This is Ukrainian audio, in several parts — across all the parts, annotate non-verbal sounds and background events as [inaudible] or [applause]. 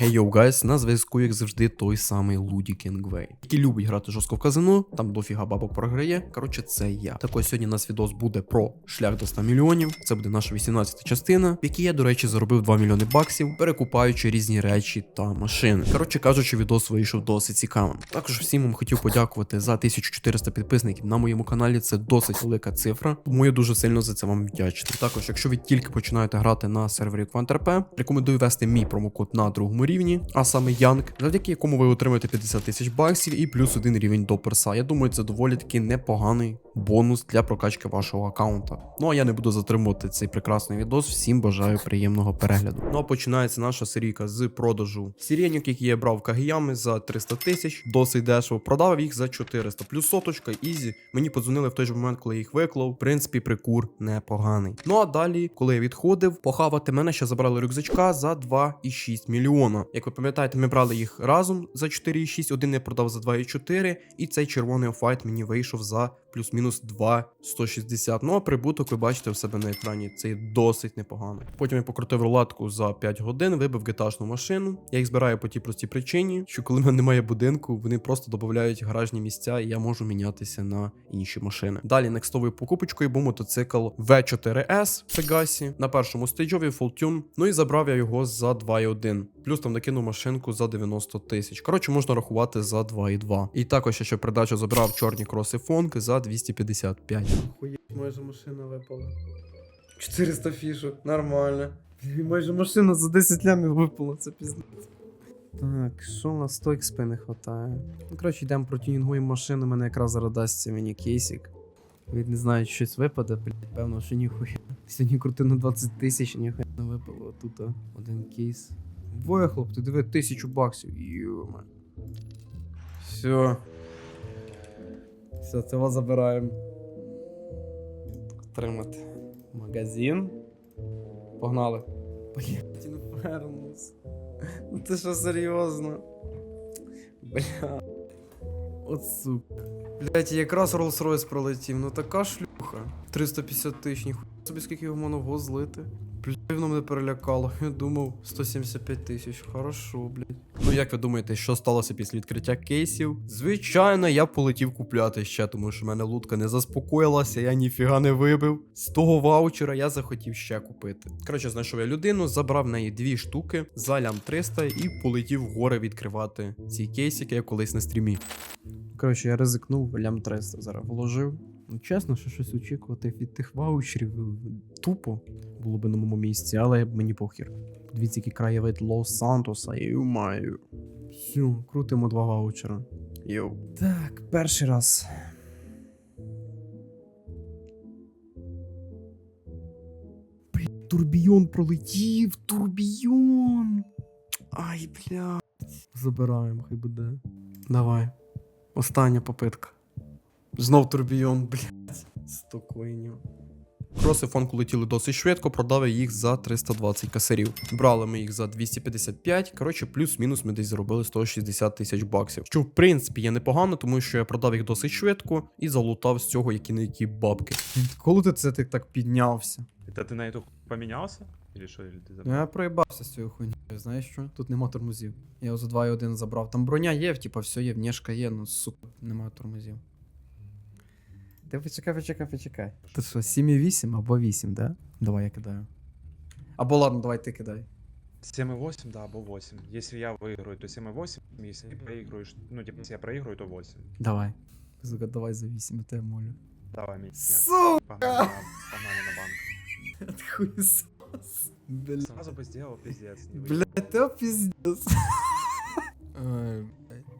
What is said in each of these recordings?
Hey yo, guys, на зв'язку, як завжди, той самий Луді Кінгвей, який любить грати жорстко в казино, там дофіга бабок програє. Коротше, це я. Так ось сьогодні у нас відос буде про шлях до 100 мільйонів. Це буде наша 18-та частина, в якій я, до речі, заробив 2 мільйони баксів, перекупаючи різні речі та машини. Коротше кажучи, відос вийшов досить цікавим. Також всім вам хотів подякувати за 1400 підписників на моєму каналі. Це досить велика цифра, тому я дуже сильно за це вам вдячний. Також, якщо ви тільки починаєте грати на сервері QuantRP, рекомендую ввести мій промокод на другому рівні, а саме Янг, завдяки якому ви отримаєте 50 тисяч баксів і плюс один рівень до перса. Я думаю, це доволі таки непоганий бонус для прокачки вашого аккаунта. Ну а я не буду затримувати цей прекрасний відос. Всім бажаю приємного перегляду. Ну а починається наша серійка з продажу сиреньок, які я брав Кагіями за 300 тисяч, досить дешево. Продав їх за 400. Плюс соточка, ізі. Мені подзвонили в той же момент, коли я їх виклав. В принципі, прикур непоганий. Ну а далі, коли я відходив, похавати мене ще забрали рюкзачка за 2,6 мільйона. Як ви пам'ятаєте, ми брали їх разом за 4,6, один я продав за 2,4, і цей червоний офайт мені вийшов за плюс-мінус 2,160. Ну а прибуток ви бачите в себе на екрані. Це досить непогано. Потім я покрутив рулетку за 5 годин, вибив геташну машину. Я їх збираю по тій простій причині, що коли в мене немає будинку, вони просто додають гаражні місця, і я можу мінятися на інші машини. Далі некстовою покупочкою був мотоцикл V4S Pegasi на першому стейджові Full Ну і забрав я його за 2,1. Плюс там накинув машинку за 90 тисяч. Коротше, можна рахувати за 2,2. І також я ще придачу забрав чорні кроси Фонк за 255. Охуєть, майже машина випала. 400 фішок, нормально. [laughs] Майже машина за 10 лямів випала, це пізно. Так, що у нас 100 XP не хватає? Ну, коротше, йдемо про тюнінгуємо машину, мене якраз зараз дасться мені кейсик. Від не знаю, щось випаде, блядь, певно, що ніхуя. Сьогодні крути на 20 тисяч, ніхуя не випало. Тут один кейс. Вихлоп, ти диви, тисячу баксів. Йома. Все. Все, вас забираємо. Отримати. Магазин. Погнали. Блять, інфернус. Ну ти що серйозно? Бля. От сука. Блять, якраз Rolls-Royce пролетів, ну така шлюха. 350 тисяч, ніхуя собі скільки його можна злити. Воно мене перелякало. Я думав 175 тисяч. Хорошо, блять. Ну як ви думаєте, що сталося після відкриття кейсів? Звичайно, я полетів купляти ще, тому що в мене лутка не заспокоїлася, я ніфіга не вибив. З того ваучера я захотів ще купити. Коротше, знайшов я людину, забрав в неї дві штуки за лям 300 і полетів в гори відкривати ці кейсики, я колись на стрімі. Коротше, я ризикнув лям 300 зараз вложив. Ну, чесно, що щось очікувати від тих ваучерів тупо було би на моєму місці, але мені похір. Дивіться, який краєвид Лос-Сантоса, я маю. Все, крутимо два ваучера. Йоу. Так, перший раз. Блін, турбіон пролетів, турбіон. Ай, блядь. Забираємо, хай буде. Давай. Остання попитка. Знов турбіон, блядь. Сто коїнів. Кроси фонку летіли досить швидко, продав я їх за 320 касарів. Брали ми їх за 255. Коротше, плюс-мінус ми десь заробили 160 тисяч баксів. Що в принципі є непогано, тому що я продав їх досить швидко і залутав з цього які не які бабки. Коли ти це ти так піднявся? Это ты на эту поменялся? Или что? Или ты забыл? Я проїбався з цією хуйнею. Знаєш що? Тут нема тормозів. Я його за 2,1 забрав. Там броня є, типа все є, внешка є, ну сука, нема тормозів. Ти почекай, почекай, почекай. Ти що, 7,8 або 8, да? Давай я кидаю. Або ладно, давай ти кидай. 7,8, да, або 8. Если я выиграю, то 7,8. Если ты проигрываешь, ну, типа, если я проиграю, то 8. Давай. Сука, давай за 8, я тебе молю. Давай, меня. Сука! Погнали на, погнали на банк. Хуесос. Бля. Сразу бы сделал, пиздец. Не выиграл. Ты пиздец. Ой,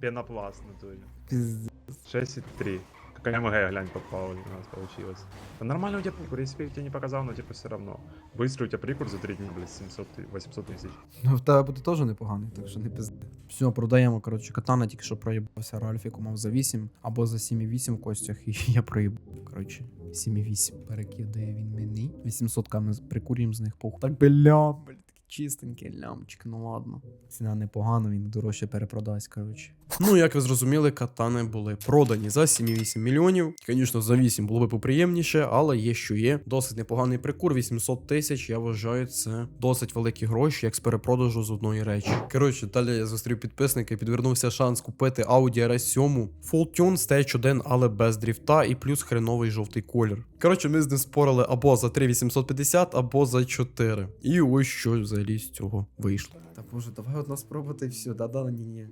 Пенопласт, в натуре. пиздец. 6,3. Как МГ, глянь, попал, у нас получилось. Да нормально у тебя прикур, если бы я тебе не показал, но типа все равно. Быстрый у тебя прикур за 3 дня, блядь, 700, ты- 800 тысяч. Ну, в тебе буде теж непоганий, так що не пизди. Все, продаємо, коротше, катана, тільки що проїбався Ральфіку мав за 8 або за 7,8 в костях, і [laughs] я проїбав. Коротше, 7,8. Перекидає він мені. 800 ми прикурюємо з них похуй. Так бля, блядь, такі Чистенький лямчик, ну ладно. Ціна непогана, він дорожче перепродасть, коротше. Ну, як ви зрозуміли, катани були продані за 7,8 мільйонів. Звісно, за 8 було би поприємніше, але є що є. Досить непоганий прикур, 800 тисяч. Я вважаю, це досить великі гроші, як з перепродажу з одної речі. Коротше, далі я зустрів підписника, і підвернувся шанс купити Audi RS7 Full Tune Stage 1, але без дріфта і плюс хреновий жовтий колір. Коротше, ми з ним спорили або за 3850, або за 4. І ось що взагалі з цього вийшло. Та боже, давай одна спробувати і все, да-да, ні, ні.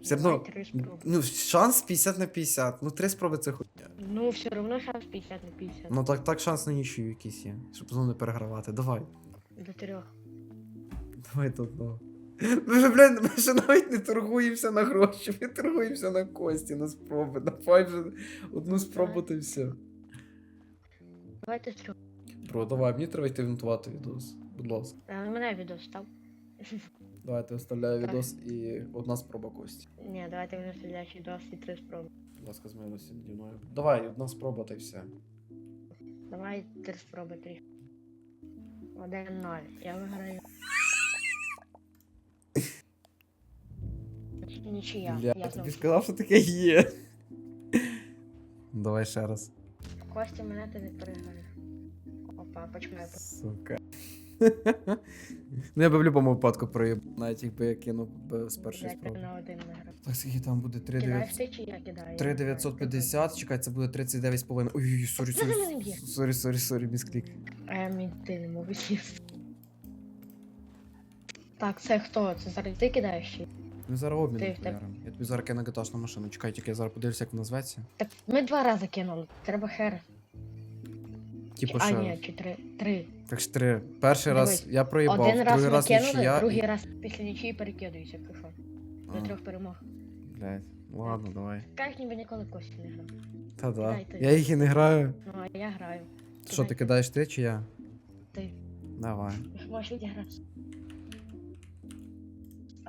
Все одно, три спроби. ну, шанс 50 на 50. Ну, три спроби це хуйня. Ну, все одно шанс 50 на 50. Ну так, так шанс на нічию якийсь є, щоб знову не перегравати. Давай. До трьох. Давай до одного. Ми вже, блін, ми ще навіть не торгуємося на гроші, ми торгуємося на кості, на спроби. Давай вже одну спробу та й все. Давайте з трьох. Бро, давай, мені треба йти вмонтувати відос. Будь ласка. А на мене відео став. Давайте оставляю Так. відос і одна спроба кості. Ні, давайте вже стріляючий дос і три спроби. Будь ласка, змилуйся наді мною. Давай, одна спроба та й все. Давай три спроби, три. Один ноль. Я виграю. Нічия. Бля, я тобі сказав, що таке є. Давай ще раз. В Кості мене ти не переграєш. Опа, почекай. Сука. [laughs] ну я би в будь-якому випадку проїб, навіть якби я кинув з першої Я спроби. на один виграв. Так, скільки там буде? 3 Кидаєш ти чи я кидаю? 3950, чекай, це буде 39,5. Ой-ой-ой, сорі, сорі. Сорі, сорі, сорі, місклік. А я мій ти не сісти. Так, це хто? Це зараз ти кидаєш? чи? Ми зараз Ти обмін тебе- Я тобі зараз кину гаташну машину. Чекай, тільки я зараз подивлюся, як вона зветься. Так ми два рази кинули. Треба хер. Типу, а, ще ні, чи три. Три. Так ж три. Перший раз я проїбав, Один раз другий ми раз кинули, нічия. другий і- раз після нічиї перекидуюся, що. До А, трьох перемог. Блядь, ладно, давай. Так ніби ніколи кості не грав. Та да. Дай ти. Я їх і не граю. Ну, а я граю. Що, ти Кидай. кидаєш ти чи я? Ти. Давай. Можеш відіграти.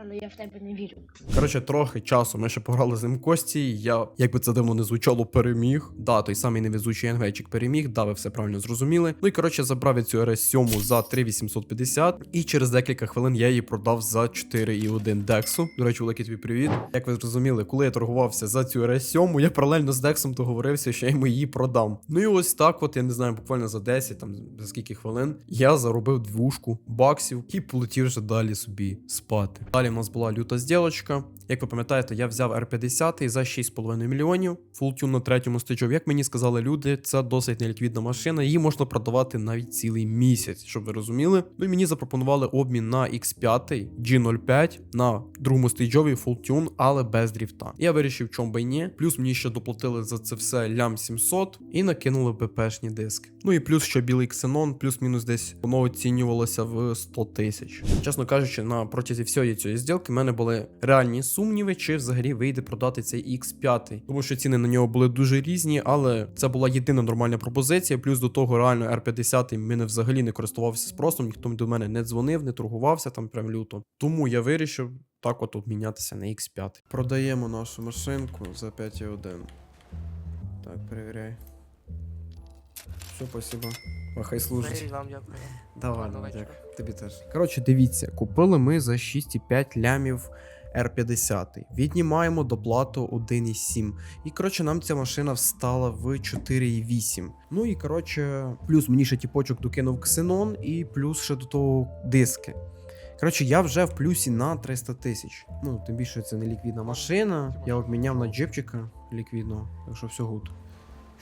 Але я в тебе не вірю. Коротше, трохи часу ми ще пограли з ним Кості. Я, як би це дивно не звучало, переміг. Да, той самий невезучий ангвейчик переміг, да, ви все правильно зрозуміли. Ну і коротше, забрав я цю RS7 за 3850, і через декілька хвилин я її продав за 4,1 Дексу. До речі, великий тобі привіт. Як ви зрозуміли, коли я торгувався за цю RS7, я паралельно з Дексом договорився, що я йому її продам. Ну і ось так, от я не знаю, буквально за 10, там за скільки хвилин, я заробив двушку баксів і полетів вже далі собі спати. Далі в нас була люта зділочка. Як ви пам'ятаєте, я взяв R50 за 6,5 мільйонів. Фултюн на третьому стичу. Як мені сказали люди, це досить неліквідна машина. Її можна продавати навіть цілий місяць, щоб ви розуміли. Ну і мені запропонували обмін на X5 G05 на другому стейджові Full але без дріфта. Я вирішив, чом би ні. Плюс мені ще доплатили за це все лям 700 і накинули БПшні диски. Ну і плюс ще білий ксенон, плюс-мінус десь воно оцінювалося в 100 тисяч. Чесно кажучи, на протязі всієї цієї зділки в мене були реальні сумніви, чи взагалі вийде продати цей X5. Тому що ціни на нього були дуже різні, але це була єдина нормальна пропозиція. Плюс до того реально R50 мене взагалі не користувався спросом, ніхто до мене не дзвонив, не торгувався там прям люто. Тому я вирішив так от обмінятися на X5. Продаємо нашу машинку за 5,1. Так, перевіряй. Все, спасибо. Хай служить. Вам дякую. Давай, Гарного давай, вечора. дякую. Тобі теж. Коротше, дивіться, купили ми за 6,5 лямів R50. Віднімаємо доплату 1,7. І коротше, нам ця машина встала в 4,8. Ну і коротше, плюс мені ще тіпочок докинув ксенон, і плюс ще до того диски. Коротше, я вже в плюсі на 300 тисяч. Ну, тим більше це не ліквідна машина. Я обміняв на джипчика ліквідного, так що все гуд.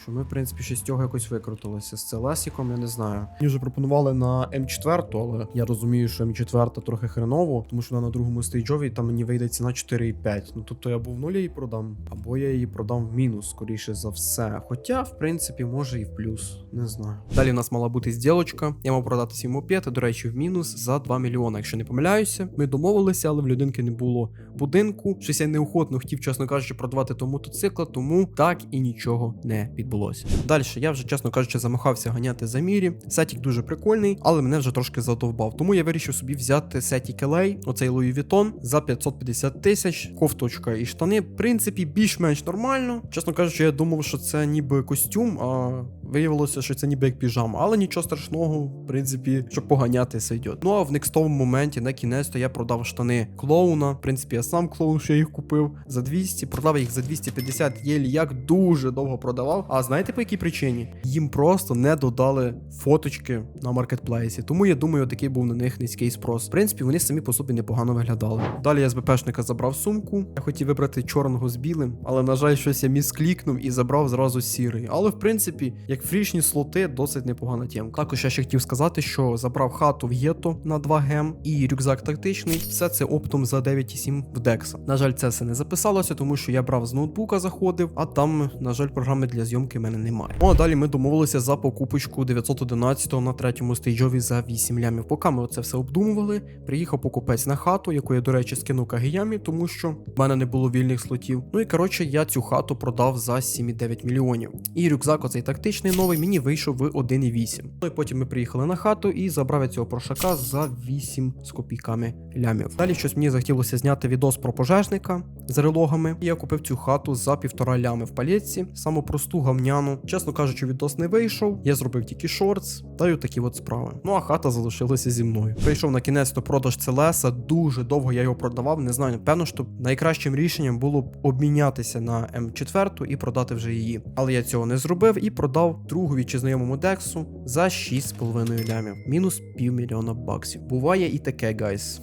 Що ми, в принципі, ще з цього якось викрутилися. З целесіком, я не знаю. Мені вже пропонували на М4, але я розумію, що М4 трохи хреново, тому що вона на другому стейджові там мені вийде ціна 4,5. Ну тобто я або в нулі її продам, або я її продам в мінус, скоріше за все. Хоча, в принципі, може і в плюс. Не знаю. Далі в нас мала бути зділочка. Я мав продати свій мопед, до речі, в мінус за 2 мільйони. Якщо не помиляюся, ми домовилися, але в людинки не було будинку. Щось я неохотно хотів, чесно кажучи, продавати того мотоцикла, тому так і нічого не відбулося. Далі я вже, чесно кажучи, замахався ганяти за мірі. Сетік дуже прикольний, але мене вже трошки задовбав. Тому я вирішив собі взяти сетік LA, оцей Louis Vuitton, за 550 тисяч, кофточка і штани. В принципі, більш-менш нормально. Чесно кажучи, я думав, що це ніби костюм, а виявилося, що це ніби як піжама, але нічого страшного, в принципі, щоб поганяти сойдет. Ну а в некстовому моменті на кінець то я продав штани клоуна. В принципі, я сам клоун, що їх купив за 200, продав їх за 250 єлі, як дуже довго продавав. А знаєте по якій причині? Їм просто не додали фоточки на маркетплейсі. Тому я думаю, такий був на них низький спрос. В принципі, вони самі по собі непогано виглядали. Далі я з БПшника забрав сумку. Я хотів вибрати чорного з білим, але на жаль, щось я місклікнув і забрав зразу сірий. Але в принципі, як фрішні слоти, досить непогана тємка. Також я ще хотів сказати, що забрав хату в Єто на 2 гем і рюкзак тактичний. Все це оптом за 9,7 в Декса. На жаль, це все не записалося, тому що я брав з ноутбука, заходив, а там, на жаль, програми для зйомки в мене немає. Ну а далі ми домовилися за покупочку 911 на третьому стейджові за 8 лямів. Поки ми це все обдумували, приїхав покупець на хату, яку я, до речі, скинув Кагіямі, тому що в мене не було вільних слотів. Ну і коротше, я цю хату продав за 7,9 мільйонів. І рюкзак, оцей тактичний новий, мені вийшов в 1,8. Ну і потім ми приїхали на хату і забрав я цього прошака за 8 з копійками лямів. Далі щось мені захотілося зняти відос про пожежника з релогами. І я купив цю хату за півтора лями в палєтці, саму просту гавняну. Чесно кажучи, відос не вийшов. Я зробив тільки шортс, та й такі от справи. Ну а хата залишилася зі мною. Прийшов на кінець до продаж Целеса. Дуже довго я його продавав. Не знаю, напевно, що найкращим рішенням було б обмінятися на М4 і продати вже її. Але я цього не зробив і продав другу чи знайомому дексу за 6,5 лямів. Мінус півмільйона баксів. Буває і таке, гайс.